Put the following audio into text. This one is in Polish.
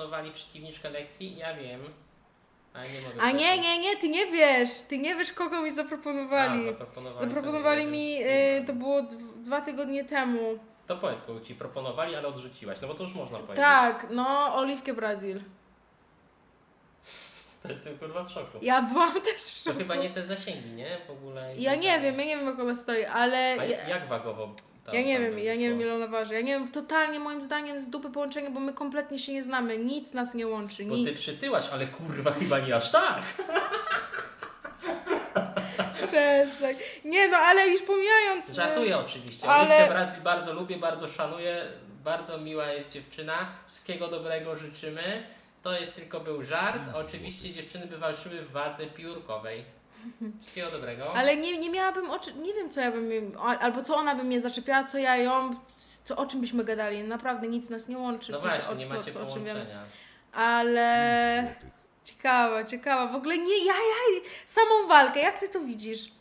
zaproponowali przeciwniczkę Lexi, ja wiem. Ale nie mogę A nie, powiedzieć. nie, nie, ty nie wiesz. Ty nie wiesz, kogo mi A, zaproponowali. zaproponowali. Zaproponowali to, mi, y, to było dwa tygodnie temu. To powiedz, kogo ci proponowali, ale odrzuciłaś. No bo to już można powiedzieć. Tak, no, Oliwkę Brazil. To jestem kurwa w szoku. Ja byłam też w To szoku. chyba nie te zasięgi, nie? W ogóle. Ja nie wiem, ja nie wiem jak ona stoi, ale... A Ja, jak wagowo? Tam- ja nie tam wiem, ja nie wiem ile ona waży. Ja nie wiem, totalnie moim zdaniem z dupy połączenie, bo my kompletnie się nie znamy. Nic nas nie łączy, Bo ty przytyłaś, ale kurwa chyba nie aż tak. Przestań. Nie no, ale już pomijając... Żartuję oczywiście. Ale-. Brazil bardzo lubię, bardzo szanuję. Bardzo miła jest dziewczyna. Wszystkiego dobrego życzymy. To jest tylko był żart. Oczywiście dziewczyny by walczyły w wadze piórkowej. Wszystkiego dobrego. Ale nie, nie miałabym oczy, nie wiem co ja bym, albo co ona by mnie zaczepiała, co ja ją, co, o czym byśmy gadali. Naprawdę nic nas nie łączy. no w sensie właśnie, o- nie to- macie to, o czym wiemy. połączenia. Ale ciekawa, ciekawa. W ogóle nie, ja, ja, samą walkę, jak ty to widzisz?